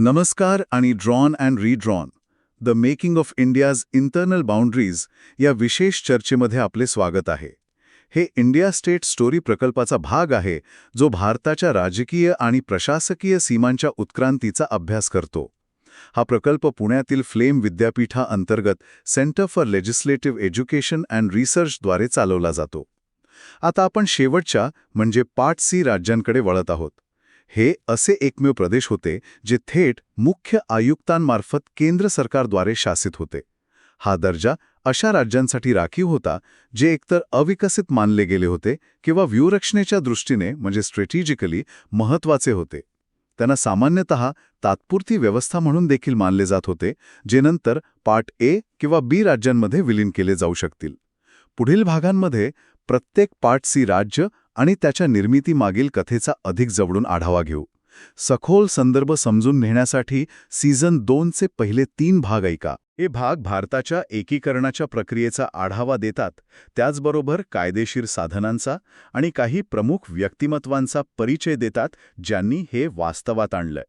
नमस्कार आणि drawn and redrawn the making of India's internal boundaries या विशेष चर्चेमध्ये आपले स्वागत आहे. हे इंडिया स्टेट स्टोरी प्रकल्पाचा भाग आहे जो भारताच्या राजकीय आणि प्रशासकीय सीमांच्या उत्क्रांतीचा अभ्यास करतो. हा प्रकल्प पुण्यातील FLAME विद्यापीठाअंतर्गत centre for legislative education and रिसर्चद्वारे चालवला जातो. आता आपण शेवटच्या म्हणजे पार्ट सी राज्यांकडे वळत आहोत. हे असे एकमेव प्रदेश होते जे थेट मुख्य आयुक्तांमार्फत केंद्र सरकारद्वारे शासित होते. हा दर्जा अशा राज्यांसाठी राखीव होता जे एकतर अविकसित मानले गेले होते किंवा व्यूहरचनेच्या दृष्टीने म्हणजे स्ट्रॅटेजिकली महत्त्वाचे होते. त्यांना सामान्यतः तात्पुरती व्यवस्था म्हणून देखील मानले जात होते जे नंतर पार्ट ए किंवा बी राज्यांमध्ये विलीन केले जाऊ शकतील. पुढील भागांमध्ये प्रत्येक पार्ट सी राज्य आणि त्याच्या निर्मितीमागील कथेचा अधिक जवळून आढावा घेऊ. सखोल संदर्भ समजून घेण्यासाठी सीझन दोनचे पहिले तीन भाग ऐका. हे भाग भारताच्या एकीकरणाच्या प्रक्रियेचा आढावा देतात त्याचबरोबर कायदेशीर साधनांचा आणि काही प्रमुख व्यक्तिमत्वांचा परिचय देतात ज्यांनी हे वास्तवात आणलंय.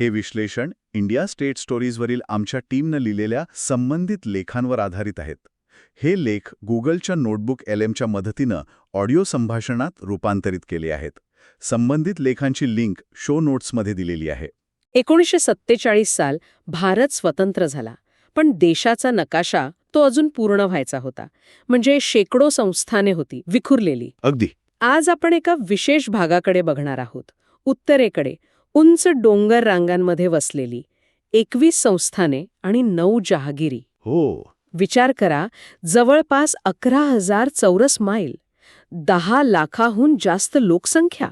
हे विश्लेषण इंडिया स्टेट स्टोरीजवरील आमच्या टीमनं लिहिलेल्या संबंधित लेखांवर आधारित आहेत. हे लेख गुगलच्या नोटबुक एल एमच्या मदतीनं ऑडिओ संभाषणात रूपांतरित केले आहेत. संबंधित लेखांची लिंक शो नोट्समध्ये दिलेली आहे. एकोणीसशे सत्तेचाळीस साल भारत स्वतंत्र झाला पण देशाचा नकाशा तो अजून पूर्ण व्हायचा होता. म्हणजे शेकडो संस्थाने होती विखुरलेली. अगदी. आज आपण एका विशेष भागाकडे बघणार आहोत. उत्तरेकडे उंच डोंगर रांगांमध्ये वसलेली एकवीस संस्थाने आणि नऊ जहागिरी. हो. विचार करा जवळपास अकरा हजार चौरस माईल. दहा लाखाहून जास्त लोकसंख्या.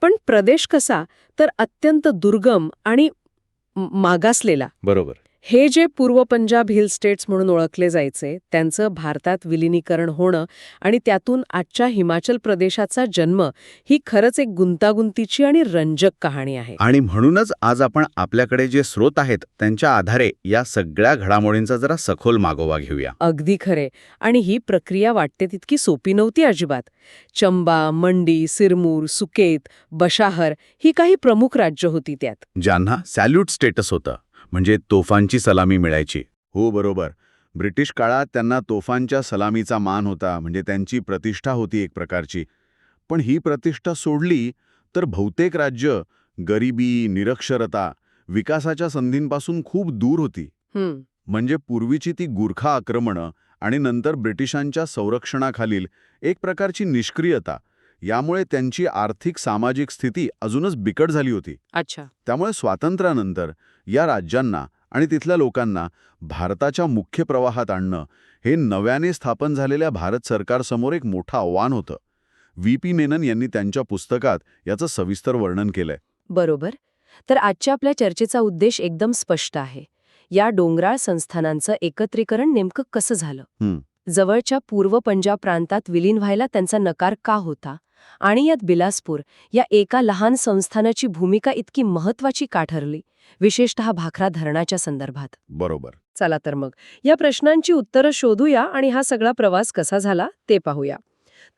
पण प्रदेश कसा तर अत्यंत दुर्गम आणि मागासलेला. बरोबर. हे जे पूर्व पंजाब हिल स्टेट्स म्हणून ओळखले जायचे त्यांचं भारतात विलिनीकरण होणं आणि त्यातून आजच्या हिमाचल प्रदेशाचा जन्म ही खरंच एक गुंतागुंतीची आणि रंजक कहाणी आहे. आणि म्हणूनच आज आपण आपल्याकडे जे स्रोत आहेत त्यांच्या आधारे या सगळ्या घडामोडींचा जरा सखोल मागोवा घेऊया. अगदी खरे. आणि ही प्रक्रिया वाटते तितकी सोपी नव्हती अजिबात. चंबा मंडी सिरमूर सुकेत बशाहर ही काही प्रमुख राज्य होती त्यात. ज्यांना सॅल्यूट स्टेटस होतं. म्हणजे तोफांची सलामी मिळायची. हो बरोबर. ब्रिटिश काळात त्यांना तोफांच्या सलामीचा मान होता म्हणजे त्यांची प्रतिष्ठा होती एक प्रकारची. पण ही प्रतिष्ठा सोडली तर बहुतेक राज्य गरिबी निरक्षरता विकासाच्या संधींपासून खूप दूर होती. म्हणजे पूर्वीची ती गुरखा आक्रमणं आणि नंतर ब्रिटिशांच्या संरक्षणाखालील एक प्रकारची निष्क्रियता यामुळे त्यांची आर्थिक सामाजिक स्थिती अजूनच बिकट झाली होती. अच्छा. त्यामुळे स्वातंत्र्यानंतर या राज्यांना आणि तिथल्या लोकांना भारताच्या मुख्य प्रवाहात आणणं हे नव्याने स्थापन झालेल्या भारत सरकारसमोर एक मोठं आव्हान होतं. व्ही. पी. मेनन यांनी त्यांच्या पुस्तकात याचं सविस्तर वर्णन केलंय. बरोबर. तर आजच्या आपल्या चर्चेचा उद्देश एकदम स्पष्ट आहे. या डोंगराळ संस्थानांचं एकत्रीकरण नेमकं कसं झालं. जवळच्या पूर्व पंजाब प्रांतात विलीन व्हायला त्यांचा नकार का होता? आणि यात बिलासपूर या एका लहान संस्थानाची भूमिका इतकी महत्वाची का ठरली? विशेषतः भाखरा धरणाच्या संदर्भात. बरोबर. चला तर मग या प्रश्नांची उत्तरं शोधूया आणि हा सगळा प्रवास कसा झाला ते पाहूया.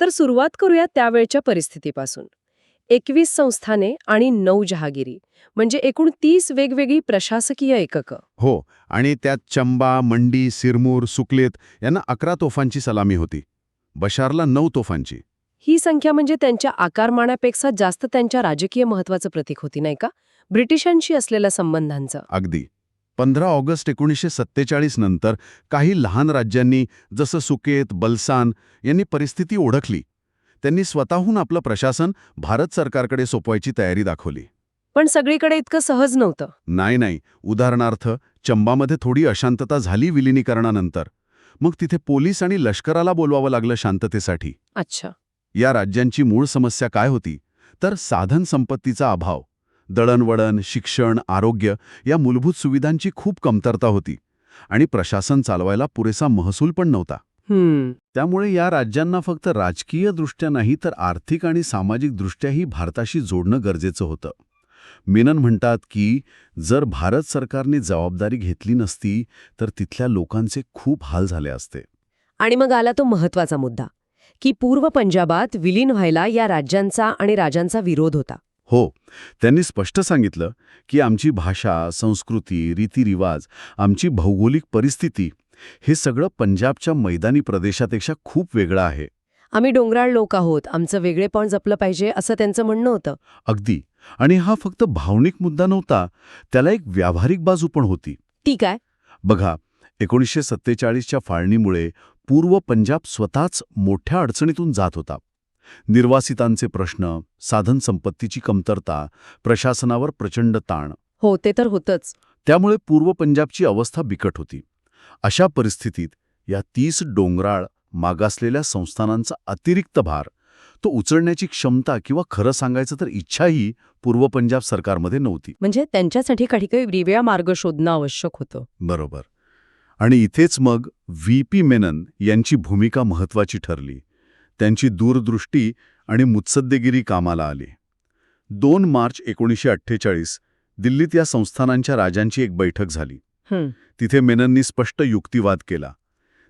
तर सुरुवात करूया त्यावेळच्या परिस्थितीपासून. एकवीस संस्थाने आणि नऊ जहागिरी म्हणजे एकूण तीस वेगवेगळी प्रशासकीय एककं. हो आणि त्यात चंबा मंडी सिरमूर सुकलेत यांना अकरा तोफांची सलामी होती. बशारला नऊ तोफांची. ही संख्या म्हणजे त्यांच्या आकारमानापेक्षा जास्त त्यांच्या राजकीय महत्वाचं प्रतीक होती नाही का? ब्रिटिशांशी असलेल्या संबंधांचं. अगदी. पंधरा ऑगस्ट एकोणीसशे सत्तेचाळीस नंतर काही लहान राज्यांनी जसं सुकेत बलसान यांनी परिस्थिती ओळखली. त्यांनी स्वतःहून आपलं प्रशासन भारत सरकारकडे सोपवायची तयारी दाखवली. पण सगळीकडे इतकं सहज नव्हतं. नाही नाही. उदाहरणार्थ चंबामध्ये थोडी अशांतता झाली विलिनीकरणानंतर. मग तिथे पोलीस आणि लष्कराला बोलवावं लागलं शांततेसाठी. अच्छा. या राज्यांची मूळ समस्या काय होती? तर साधन संपत्तीचा अभाव दळणवळण शिक्षण आरोग्य या मूलभूत सुविधांची खूप कमतरता होती आणि प्रशासन चालवायला पुरेसा महसूल पण नव्हता. त्यामुळे या राज्यांना फक्त राजकीय दृष्ट्या नाही तर आर्थिक आणि सामाजिक दृष्ट्याही भारताशी जोडणं गरजेचं होतं. मेनन म्हणतात की जर भारत सरकारने जबाबदारी घेतली नसती तर तिथल्या लोकांचे खूप हाल झाले असते. आणि मग आला तो महत्त्वाचा मुद्दा. की पूर्व पंजाबात विलीन व्हायला या राज्यांचा आणि राजांचा विरोध होता. हो त्यांनी स्पष्ट सांगितलं की आमची भाषा संस्कृती रीतिरिवाज आमची भौगोलिक परिस्थिती हे सगळं पंजाबच्या मैदानी प्रदेशापेक्षा खूप वेगळं आहे. आम्ही डोंगराळ लोक आहोत आमचं वेगळेपण जपलं पाहिजे असं त्यांचं म्हणणं होतं. अगदी. आणि हा फक्त भावनिक मुद्दा नव्हता त्याला एक व्यावहारिक बाजू पण होती. ठीक आहे बघा एकोणीसशे सत्तेचाळीसच्या फाळणीमुळे पूर्व पंजाब स्वतःच मोठ्या अडचणीतून जात होता. निर्वासितांचे प्रश्न साधन संपत्तीची कमतरता प्रशासनावर प्रचंड ताण. हो ते तर होतंच. त्यामुळे पूर्व पंजाबची अवस्था बिकट होती. अशा परिस्थितीत या तीस डोंगराळ मागासलेल्या संस्थानांचा अतिरिक्त भार तो उचलण्याची क्षमता किंवा खरं सांगायचं तर इच्छाही पूर्व पंजाब सरकारमध्ये नव्हती. म्हणजे त्यांच्यासाठी काही काही वेगळा मार्ग शोधणं आवश्यक होतं. बरोबर. आणि इथेच मग व्ही. पी. मेनन यांची भूमिका महत्वाची ठरली. त्यांची दूरदृष्टी आणि मुत्सद्देगिरी कामाला आली. दोन मार्च एकोणीसशे अठ्ठेचाळीस दिल्लीत या संस्थानांच्या राजांची एक बैठक झाली. तिथे मेनननी स्पष्ट युक्तिवाद केला.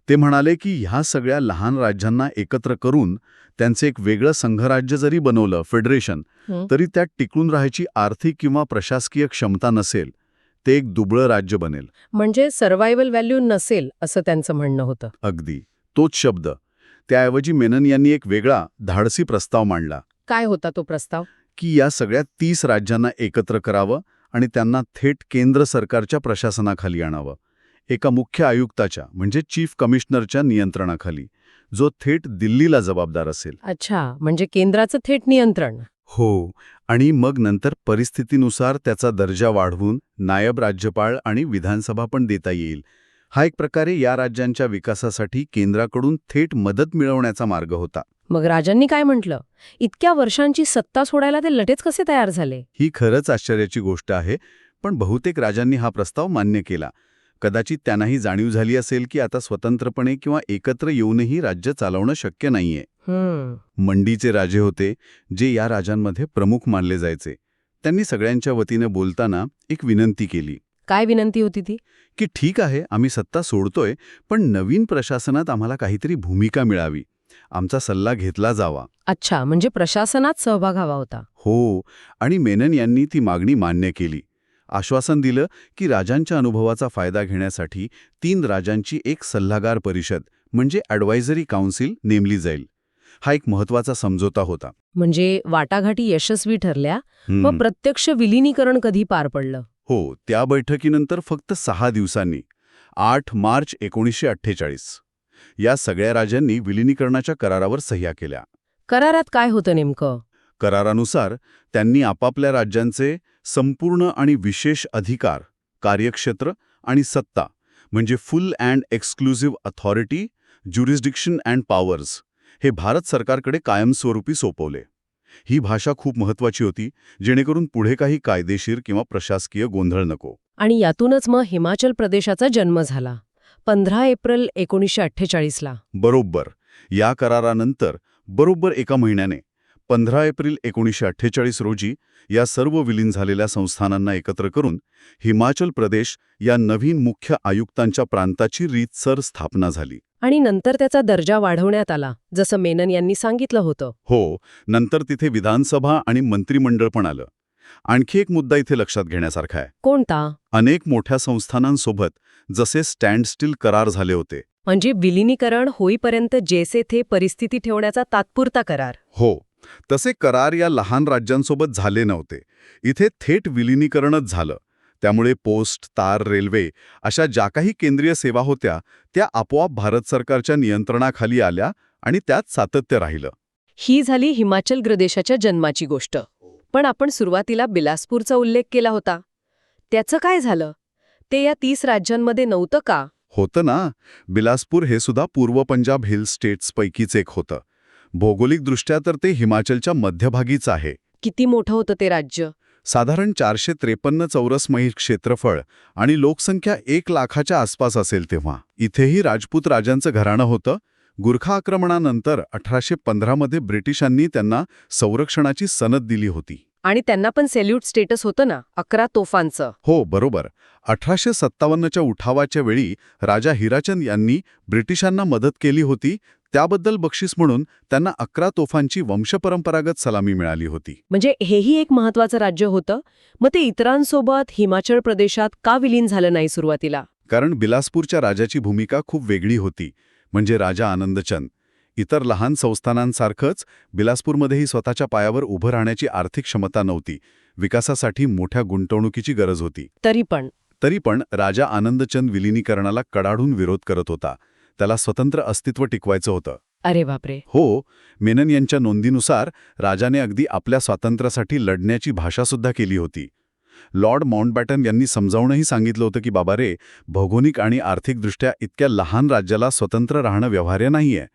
ते म्हणाले की ह्या सगळ्या लहान राज्यांना एकत्र करून त्यांचे एक वेगळं संघराज्य जरी बनवलं फेडरेशन. तरी त्यात टिकून राहायची आर्थिक किंवा प्रशासकीय क्षमता नसेल ते एक दुबळं राज्य बनेल. म्हणजे सर्व्हायव्हल व्हॅल्यू नसेल असं त्यांचं म्हणणं होतं. अगदी. तोच शब्द. त्याऐवजी मेनन यांनी एक वेगळा धाडसी प्रस्ताव मांडला. काय होता तो प्रस्ताव? की या सगळ्या तीस राज्यांना एकत्र करावं आणि त्यांना थेट केंद्र सरकारच्या प्रशासनाखाली आणावं. एका मुख्य आयुक्ताच्या म्हणजे चीफ कमिशनरच्या नियंत्रणाखाली जो थेट दिल्लीला जबाबदार असेल. अच्छा म्हणजे केंद्राचं थेट नियंत्रण. हो आणि मग नंतर परिस्थितीनुसार त्याचा दर्जा वाढवून नायब राज्यपाल आणि विधानसभा पण देता येईल. हा एक प्रकारे या राज्यांच्या विकासासाठी केंद्राकडून थेट मदत मिळवण्याचा मार्ग होता. मग राजांनी काय म्हटलं? इतक्या वर्षांची सत्ता सोडायला ते लटेच कसे तयार झाले? ही खरंच आश्चर्याची गोष्ट आहे पण बहुतेक राजांनी हा प्रस्ताव मान्य केला. कदाचित त्यांनाही जाणीव झाली असेल की आता स्वतंत्रपणे किंवा एकत्र येऊनही राज्य चालवणं शक्य नाहीये. मंडीचे राजे होते जे या राजांमध्ये प्रमुख मानले जायचे. त्यांनी सगळ्यांच्या वतीने बोलताना एक विनंती केली. काय विनंती होती ती? की ठीक आहे आम्ही सत्ता सोडतोय पण नवीन प्रशासनात आम्हाला काहीतरी भूमिका मिळावी. आमचा सल्ला घेतला जावा. अच्छा म्हणजे प्रशासनात सहभाग हवा होता. हो आणि मेनन यांनी ती मागणी मान्य केली. आश्वासन दिलं की राजांच्या अनुभवाचा फायदा घेण्यासाठी तीन राजांची एक सल्लागार परिषद म्हणजे ॲडवायझरी काउन्सिल नेमली जाईल. हा एक महत्त्वाचा समझोता होता. म्हणजे वाटाघाटी यशस्वी ठरल्या. मग प्रत्यक्ष विलिनीकरण कधी पार पडलं? हो त्या बैठकीनंतर फक्त सहा दिवसांनी आठ मार्च एकोणीसशे अठ्ठेचाळीस. या सगळ्या राजांनी विलिनीकरणाच्या करारावर सह्या केल्या. करारात काय होतं नेमकं? करारानुसार त्यांनी आपापल्या राज्यांचे संपूर्ण आणि विशेष अधिकार कार्यक्षेत्र आणि सत्ता म्हणजे full and exclusive authority jurisdiction and powers हे भारत सरकारकडे कायमस्वरूपी सोपवले. ही भाषा खूप महत्वाची होती जेणेकरून पुढे काही कायदेशीर किंवा प्रशासकीय गोंधळ नको. आणि यातूनच मग हिमाचल प्रदेशाचा जन्म झाला. पंधरा एप्रिल एकोणीसशे अठ्ठेचाळीसला बरोबर. या करारानंतर बरोबर एका महिन्याने पंधरा एप्रिल एकोणीसशे अठ्ठेचाळीस रोजी या सर्व विलीन झालेल्या संस्थानांना एकत्र करून हिमाचल प्रदेश या नवीन मुख्य आयुक्तांच्या प्रांताची रीतसर स्थापना झाली. आणि नंतर त्याचा दर्जा वाढवण्यात आला जसं मेनन यांनी सांगितलं होतं. हो नंतर तिथे विधानसभा आणि मंत्रिमंडळ पण आलं. आणखी एक मुद्दा इथे लक्षात घेण्यासारखा आहे. कोणता? अनेक मोठ्या संस्थानांसोबत जसे स्टँड स्टील करार झाले होते. म्हणजे विलिनीकरण होईपर्यंत जेसे थे परिस्थिती ठेवण्याचा तात्पुरता करार. हो तसे करार या लहान राज्यांसोबत झाले नव्हते. इथे थेट विलिनीकरणच झालं. त्यामुळे पोस्ट तार रेल्वे अशा ज्या काही केंद्रीय सेवा होत्या त्या आपोआप भारत सरकारच्या नियंत्रणाखाली आल्या आणि त्यात सातत्य राहिलं. ही झाली हिमाचल प्रदेशाच्या जन्माची गोष्ट. पण आपण सुरुवातीला बिलासपूरचा उल्लेख केला होता. त्याचं काय झालं? ते या तीस राज्यांमध्ये नव्हतं का? होतं ना. बिलासपूर हे सुद्धा पूर्व पंजाब हिल स्टेट्सपैकीच एक होतं. भौगोलिकदृष्ट्या तर ते हिमाचलच्या मध्यभागीच आहे. किती मोठं होतं ते राज्य? साधारण चारशे त्रेपन्न चौरस मैल क्षेत्रफळ आणि लोकसंख्या एक लाखाच्या आसपास असेल तेव्हा. इथेही राजपूत राजांचं घराणं होतं. गुरखा आक्रमणानंतर अठराशे पंधरामध्ये ब्रिटिशांनी त्यांना संरक्षणाची सनद दिली होती. आणि त्यांना पण सेल्यूट स्टेटस होतं ना अकरा तोफांचं. हो बरोबर. अठराशे सत्तावन्नच्या उठावाच्या वेळी राजा हिराचंद यांनी ब्रिटिशांना मदत केली होती. त्याबद्दल बक्षीस म्हणून त्यांना अकरा तोफांची वंशपरंपरागत सलामी मिळाली होती. म्हणजे हेही एक महत्वाचं राज्य होतं. मग ते इतरांसोबत हिमाचल प्रदेशात का विलीन झालं नाही सुरुवातीला? कारण बिलासपूरच्या राजाची भूमिका खूप वेगळी होती. म्हणजे राजा आनंदचंद. इतर लहान संस्थानांसारखंच बिलासपूरमध्येही स्वतःच्या पायावर उभं राहण्याची आर्थिक क्षमता नव्हती. विकासासाठी मोठ्या गुंतवणुकीची गरज होती. तरी पण. तरी पण राजा आनंदचंद विलिनीकरणाला कडाडून विरोध करत होता. त्याला स्वतंत्र अस्तित्व टिकवायचं होतं. अरे बापरे. हो मेनन यांच्या नोंदीनुसार राजाने अगदी आपल्या स्वातंत्र्यासाठी लढण्याची भाषासुद्धा केली होती. लॉर्ड माउंटबॅटन यांनी समजावूनही सांगितलं होतं की बाबा रे भौगोलिक आणि आर्थिकदृष्ट्या इतक्या लहान राज्याला स्वतंत्र राहणं व्यवहार्य नाहीये.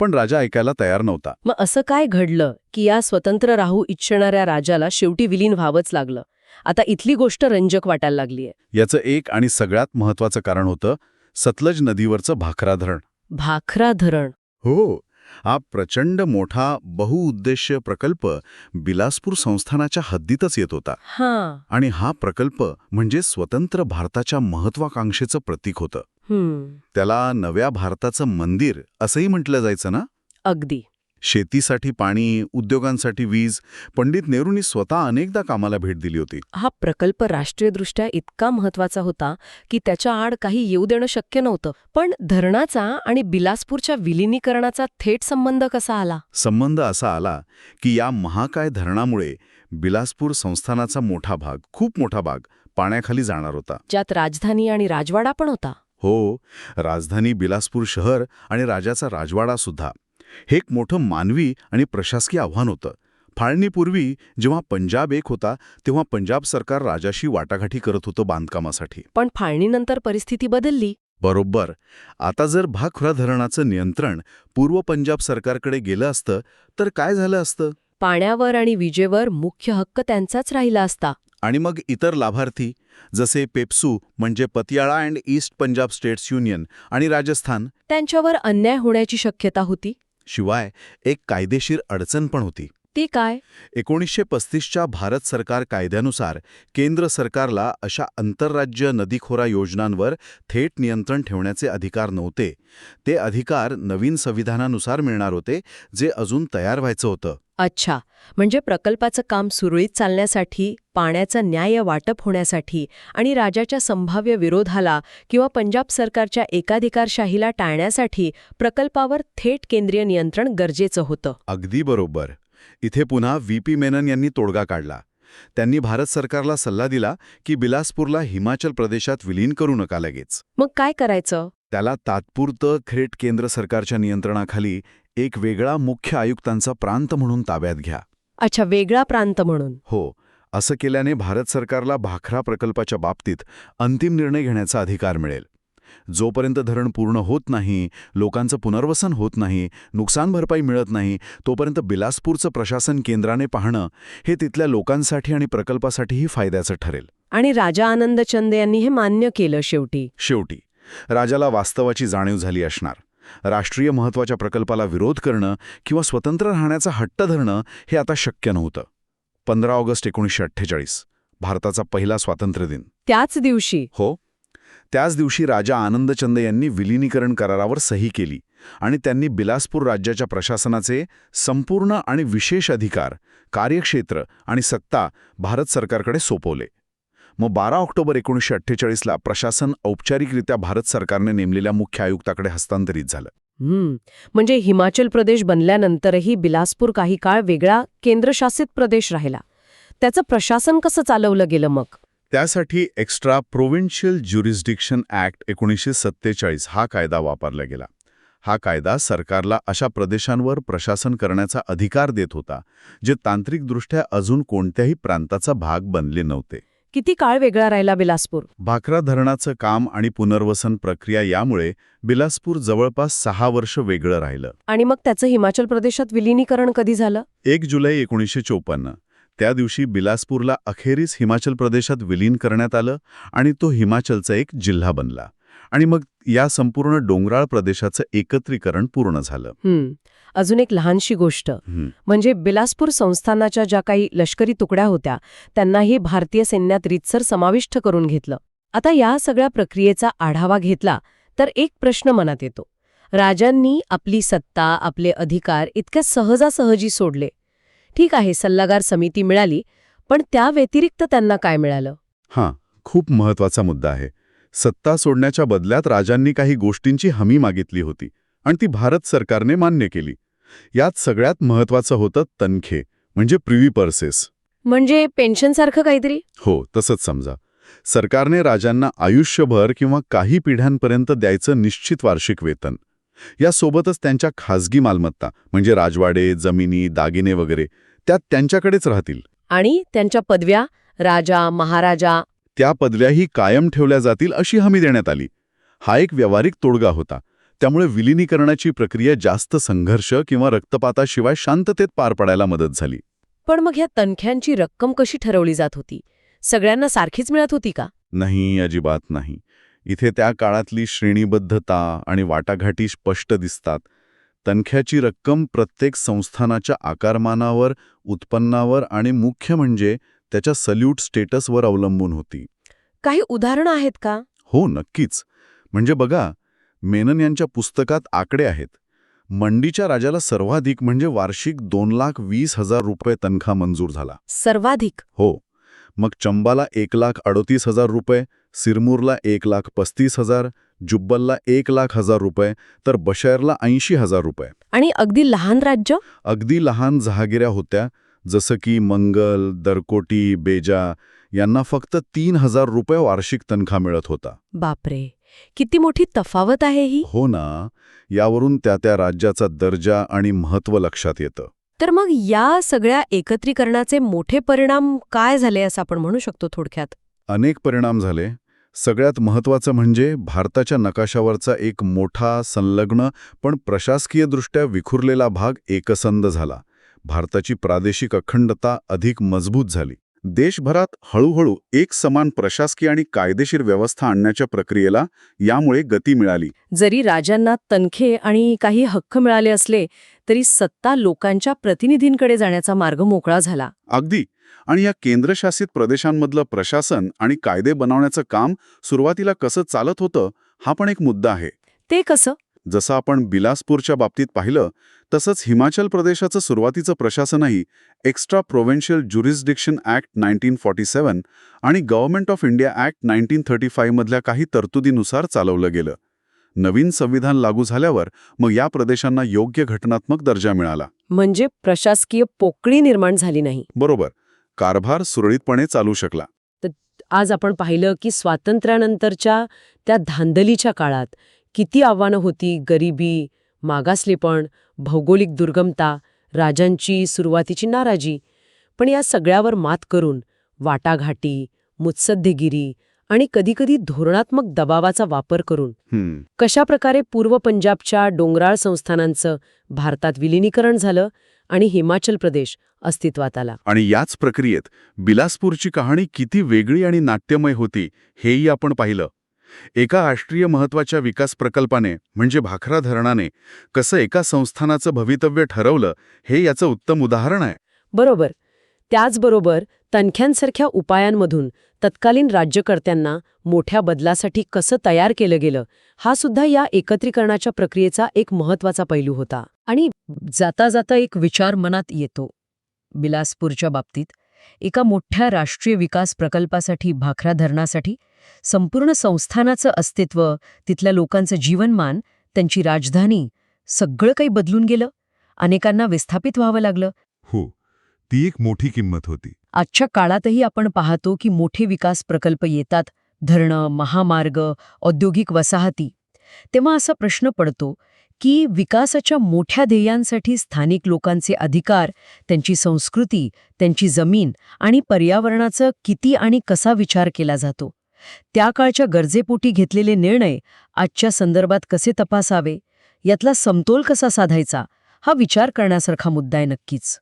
पण राजा ऐकायला तयार नव्हता. मग असं काय घडलं की या स्वतंत्र राहू इच्छणाऱ्या राजाला शेवटी विलीन व्हावंच लागलं? आता इथली गोष्ट रंजक वाटायला लागलीय. याचं एक आणि सगळ्यात महत्वाचं कारण होतं सतलज नदीवरचं भाखरा धरण भाखरा धरण हो हा प्रचंड मोठा बहुउद्देशीय प्रकल्प बिलासपूर संस्थानाच्या हद्दीतच येत होता. हां. आणि हा प्रकल्प म्हणजे स्वतंत्र भारताच्या महत्वाकांक्षेचं प्रतीक होतं. हम्म. त्याला नव्या भारताचं मंदिर असंही म्हटलं जायचं ना? अगदी. शेतीसाठी पाणी उद्योगांसाठी वीज. पंडित नेहरूंनी स्वतः अनेकदा कामाला भेट दिली होती. हा प्रकल्प राष्ट्रीयदृष्ट्या इतका महत्त्वाचा होता की त्याच्या आड काही येऊ देणं शक्य नव्हतं. पण धरणाचा आणि बिलासपूरच्या विलिनीकरणाचा थेट संबंध कसा आला? संबंध असा आला की या महाकाय धरणामुळे बिलासपूर संस्थानाचा मोठा भाग खूप मोठा भाग पाण्याखाली जाणार होता. ज्यात राजधानी आणि राजवाडा पण होता. हो राजधानी बिलासपूर शहर आणि राजाचा राजवाडा सुद्धा. हे एक मोठं मानवी आणि प्रशासकीय आव्हान होतं. फाळणीपूर्वी जेव्हा पंजाब एक होता तेव्हा पंजाब सरकार राजाशी वाटाघाटी करत होतं बांधकामासाठी. पण फाळणीनंतर परिस्थिती बदलली. बरोबर. आता जर भाखुरा धरणाचं नियंत्रण पूर्व पंजाब सरकारकडे गेलं असतं तर काय झालं असतं? पाण्यावर आणि विजेवर मुख्य हक्क त्यांचाच राहिला असता. आणि मग इतर लाभार्थी जसे पेप्सू म्हणजे Patiala and east Punjab states union आणि राजस्थान. त्यांच्यावर अन्याय होण्याची शक्यता होती. शिवाय एक कायदेशीर अडचण पण होती. ती काय? एकोणीसशे पस्तीसच्या भारत सरकार कायद्यानुसार केंद्र सरकारला अशा आंतरराज्य नदीखोरा योजनांवर थेट नियंत्रण ठेवण्याचे अधिकार नव्हते. ते अधिकार नवीन संविधानानुसार मिळणार होते जे अजून तयार व्हायचं होतं. अच्छा म्हणजे प्रकल्पाचं काम सुरळीत चालण्यासाठी पाण्याचं न्याय वाटप होण्यासाठी आणि राजाच्या संभाव्य विरोधाला किंवा पंजाब सरकारच्या एकाधिकारशाहीला टाळण्यासाठी प्रकल्पावर थेट केंद्रीय नियंत्रण गरजेचं होतं. अगदी बरोबर. इथे पुन्हा व्ही. पी. मेनन यांनी तोडगा काढला. त्यांनी भारत सरकारला सल्ला दिला की बिलासपूरला हिमाचल प्रदेशात विलीन करू नका लगेच. मग काय करायचं? त्याला तात्पुरतं थेट केंद्र सरकारच्या नियंत्रणाखाली एक वेगळा मुख्य आयुक्तांचा प्रांत म्हणून ताब्यात घ्या. अच्छा वेगळा प्रांत म्हणून. हो असं केल्याने भारत सरकारला भाखरा प्रकल्पाच्या बाबतीत अंतिम निर्णय घेण्याचा अधिकार मिळेल. जोपर्यंत धरण पूर्ण होत नाही लोकांचं पुनर्वसन होत नाही नुकसान भरपाई मिळत नाही तोपर्यंत बिलासपूरचं प्रशासन केंद्राने पाहणं हे तिथल्या लोकांसाठी आणि प्रकल्पासाठीही फायद्याचं ठरेल. आणि राजा आनंदचंद यांनी हे मान्य केलं शेवटी. शेवटी राजाला वास्तवाची जाणीव झाली असणार. राष्ट्रीय महत्त्वाच्या प्रकल्पाला विरोध करणं किंवा स्वतंत्र राहण्याचा हट्ट धरणं हे आता शक्य नव्हतं. पंधरा ऑगस्ट एकोणीसशे अठ्ठेचाळीस भारताचा पहिला स्वातंत्र्य दिन. त्याच दिवशी. हो. त्याच दिवशी राजा आनंदचंद यांनी विलिनीकरण करारावर सही केली आणि त्यांनी बिलासपूर राज्याच्या प्रशासनाचे संपूर्ण आणि विशेष अधिकार कार्यक्षेत्र आणि सत्ता भारत सरकारकडे सोपवले. मग बारा ऑक्टोबर एकोणीसशे अठ्ठेचाळीसला प्रशासन औपचारिकरित्या भारत सरकारने नेमलेल्या मुख्य आयुक्ताकडे हस्तांतरित झालं. हम्म. म्हणजे हिमाचल प्रदेश बनल्यानंतरही बिलासपूर काही काळ वेगळा केंद्रशासित प्रदेश राहिला. त्याचं प्रशासन कसं चालवलं गेलं मग? त्यासाठी एक्स्ट्रा प्रोव्हिन्शियल ज्युरिस्डिक्शन ॲक्ट एकोणीसशे सत्तेचाळीस हा कायदा वापरला गेला. हा कायदा सरकारला अशा प्रदेशांवर प्रशासन करण्याचा अधिकार देत होता जे तांत्रिकदृष्ट्या अजून कोणत्याही प्रांताचा भाग बनले नव्हते. किती काळ वेगळा राहिला बिलासपूर? भाकरा धरणाचं काम आणि पुनर्वसन प्रक्रिया यामुळे बिलासपूर जवळपास सहा वर्ष वेगळं राहिलं. आणि मग त्याचं हिमाचल प्रदेशात विलिनीकरण कधी झालं? एक जुलै एकोणीसशे चोपन्न. त्या दिवशी बिलासपूरला अखेरीस हिमाचल प्रदेशात विलीन करण्यात आलं आणि तो हिमाचलचा एक जिल्हा बनला. आणि मग या संपूर्ण डोंगराळ प्रदेशाचं एकत्रीकरण पूर्ण झालं. अजून एक लहानशी गोष्ट. म्हणजे बिलासपूर संस्थानाच्या ज्या काही लष्करी तुकड्या होत्या त्यांनाही भारतीय सैन्यात रीतसर समाविष्ट करून घेतलं. आता या सगळ्या प्रक्रियेचा आढावा घेतला तर एक प्रश्न मनात येतो. राजांनी आपली सत्ता आपले अधिकार इतक्या सहजासहजी सोडले. ठीक आहे सल्लागार समिती मिळाली पण त्या व्यतिरिक्त त्यांना काय मिळालं? हां खूप महत्त्वाचा मुद्दा आहे. सत्ता सोडण्याच्या बदल्यात राजांनी काही गोष्टींची हमी मागितली होती आणि ती भारत सरकारने मान्य केली. यात सगळ्यात महत्वाचं होतं तनखे म्हणजे प्रिव्ही पर्सेस. म्हणजे पेन्शनसारखं काहीतरी? हो तसंच समजा. सरकारने राजांना आयुष्यभर किंवा काही पिढ्यांपर्यंत द्यायचं निश्चित वार्षिक वेतन. यासोबतच त्यांच्या खाजगी मालमत्ता म्हणजे राजवाडे जमिनी दागिने वगैरे त्यात त्यांच्याकडेच राहतील. आणि त्यांच्या पदव्या? राजा महाराजा त्या पदव्याही कायम ठेवल्या जातील अशी हमी देण्यात आली. हा एक व्यावहारिक तोडगा होता. त्यामुळे विलिनीकरणाची प्रक्रिया जास्त संघर्ष किंवा रक्तपाताशिवाय शांततेत पार पडायला मदत झाली. पण मग ह्या तनख्यांची रक्कम कशी ठरवली जात होती? सगळ्यांना सारखीच मिळत होती का? नाही अजिबात नाही. इथे त्या काळातली श्रेणीबद्धता आणि वाटाघाटी स्पष्ट दिसतात. तनख्याची रक्कम प्रत्येक संस्थानाच्या आकारमानावर उत्पन्नावर आणि मुख्य म्हणजे त्याच्या सल्यूट स्टेटसवर अवलंबून होती. काही उदाहरणं आहेत का? हो नक्कीच. म्हणजे बघा मेनन यांच्या पुस्तकात आकडे आहेत. मंडीच्या राजाला सर्वाधिक म्हणजे वार्षिक दोन लाख वीस हजार रुपये तनखा मंजूर झाला. सर्वाधिक? हो. मग चंबाला एक लाख अडोतीस हजार रुपये सिरमूरला एक लाख पस्तीस हजार जुब्बलला एक लाख हजार रुपये तर बशैरला ऐंशी हजार रुपये. आणि अगदी लहान राज्य? अगदी लहान जहागिऱ्या होत्या जसं की मंगल दरकोटी बेजा यांना फक्त तीन हजार रुपये वार्षिक तनखा मिळत होता. बापरे! किती मोठी तफावत आहे ही? हो ना. यावरून त्या त्या राज्याचा दर्जा आणि महत्त्व लक्षात येतं. तर मग या सगळ्या एकत्रीकरणाचे मोठे परिणाम काय झाले असं आपण म्हणू शकतो थोडक्यात? अनेक परिणाम झाले. सगळ्यात महत्त्वाचं म्हणजे भारताच्या नकाशावरचा एक मोठा संलग्न पण प्रशासकीयदृष्ट्या विखुरलेला भाग एकसंध झाला. भारताची प्रादेशिक अखंडता अधिक मजबूत झाली. देशभरात हळूहळू एक समान प्रशासकीय आणि कायदेशीर व्यवस्था आणण्याच्या प्रक्रियेला यामुळे गती मिळाली. जरी राजांना तनखे आणि काही हक्क मिळाले असले तरी सत्ता लोकांच्या प्रतिनिधींकडे जाण्याचा मार्ग मोकळा झाला. अगदी. आणि या केंद्रशासित प्रदेशांमधलं प्रशासन आणि कायदे बनवण्याचं काम सुरुवातीला कसं चालत होतं हा पण एक मुद्दा आहे. ते कसं? जसं आपण बिलासपूरच्या बाबतीत पाहिलं तसंच हिमाचल प्रदेशाचं सुरुवातीचं प्रशासनही extra provincial jurisdiction act nineteen forty seven आणि government of India act nineteen thirty फाईव्हमधल्या काही तरतुदीनुसार चालवलं गेलं. नवीन संविधान लागू झाल्यावर मग या प्रदेशांना योग्य घटनात्मक दर्जा मिळाला. म्हणजे प्रशासकीय पोकळी निर्माण झाली नाही. बरोबर. कारभार सुरळीतपणे चालू शकला. आज आपण पाहिलं की स्वातंत्र्यानंतरच्या त्या धांदलीच्या काळात किती आव्हानं होती गरिबी मागासलेपण भौगोलिक दुर्गमता राजांची सुरुवातीची नाराजी. पण या सगळ्यावर मात करून वाटाघाटी मुत्सद्देगिरी आणि कधीकधी धोरणात्मक दबावाचा वापर करून हम्म. कशाप्रकारे पूर्व पंजाबच्या डोंगराळ संस्थानांचं भारतात विलिनीकरण झालं आणि हिमाचल प्रदेश अस्तित्वात आला. आणि याच प्रक्रियेत बिलासपूरची कहाणी किती वेगळी आणि नाट्यमय होती हेही आपण पाहिलं. एका राष्ट्रीय महत्त्वाच्या विकास प्रकल्पाने म्हणजे भाखरा धरणाने कसं एका संस्थानाचं भवितव्य ठरवलं हे याचं उत्तम उदाहरण आहे. बरोबर. त्याचबरोबर तनख्यांसारख्या उपायांमधून तत्कालीन राज्यकर्त्यांना मोठ्या बदलासाठी कसं तयार केलं गेलं हा सुद्धा या एकत्रीकरणाच्या प्रक्रियेचा एक महत्त्वाचा पैलू होता. आणि जाता जाता एक विचार मनात येतो. बिलासपूरच्या बाबतीत एका मोठ्या राष्ट्रीय विकास प्रकल्पासाठी भाखरा धरणासाठी संपूर्ण संस्थानाचं अस्तित्व तिथल्या लोकांचं जीवनमान त्यांची राजधानी सगळं काही बदलून गेलं. अनेकांना विस्थापित व्हावं लागलं. हो ती एक मोठी किंमत होती. आजच्या काळातही आपण पाहतो की मोठे विकास प्रकल्प येतात. धरणं महामार्ग औद्योगिक वसाहती. तेव्हा असा प्रश्न पडतो की विकासाच्या मोठ्या ध्येयांसाठी स्थानिक लोकांचे अधिकार त्यांची संस्कृती त्यांची जमीन आणि पर्यावरणाचं किती आणि कसा विचार केला जातो? त्या काळच्या गरजेपोटी घेतलेले निर्णय आजच्या संदर्भात कसे तपासावे यातला समतोल कसा साधायचा हा विचार करण्यासारखा मुद्दा आहे नक्कीच.